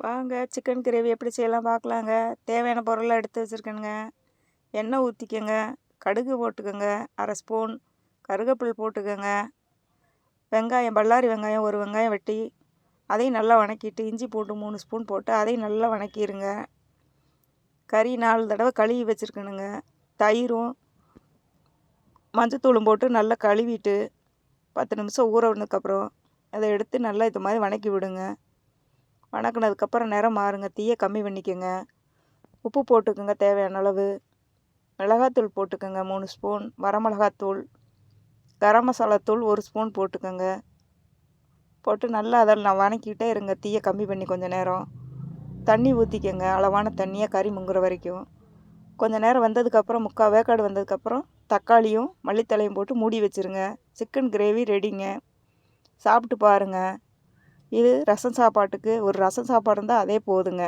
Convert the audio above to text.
வாங்க chicken gravy எப்படி செய்யலாம் பார்க்கலாங்க. தேவையான பொருளை எடுத்து வச்சுருக்கேனுங்க. எண்ணெய் ஊற்றிக்கோங்க கடுகு போட்டுக்கோங்க. அரை ஸ்பூன் கருவேப்பில் போட்டுக்கோங்க. வெங்காயம் பல்லாரி வெங்காயம் ஒரு வெங்காயம் வெட்டி அதையும் நல்லா வணக்கிட்டு இஞ்சி பூண்டு மூணு ஸ்பூன் போட்டு அதையும் நல்லா வணக்கிடுங்க கறி நாலு தடவை கழுவி வச்சுருக்கணுங்க தயிரும் மஞ்சத்தூளும் போட்டு நல்லா கழுவிட்டு பத்து நிமிஷம் ஊற வந்ததுக்கப்புறம் அதை எடுத்து நல்லா இது மாதிரி வணக்கி விடுங்க. வணக்கினதுக்கப்புறம் நிறம் மாறுங்க தீயை கம்மி பண்ணிக்கோங்க. உப்பு போட்டுக்கோங்க தேவையான அளவு. மிளகாத்தூள் போட்டுக்கோங்க மூணு ஸ்பூன். வரமிளகாத்தூள். கரம் மசாலா தூள் ஒரு ஸ்பூன் போட்டுக்கோங்க. போட்டு நல்லா அதில் நான் வணக்கிட்டே இருங்க தீயை கம்மி பண்ணி கொஞ்சம் நேரம். தண்ணி ஊற்றிக்கோங்க அளவான தண்ணியாக கறி முங்குற வரைக்கும். கொஞ்சம் நேரம் வந்ததுக்கப்புறம் முக்கால் வேக்காடு வந்ததுக்கப்புறம் தக்காளியும் மல்லித்தலையும் போட்டு மூடி வச்சுருங்க. சிக்கன் கிரேவி ரெடிங்க. சாப்பிட்டு பாருங்கள் இது ரசம் சாப்பாட்டுக்கு ஒரு ரசம் சாப்பாடு இருந்தால் அதே போதுங்க.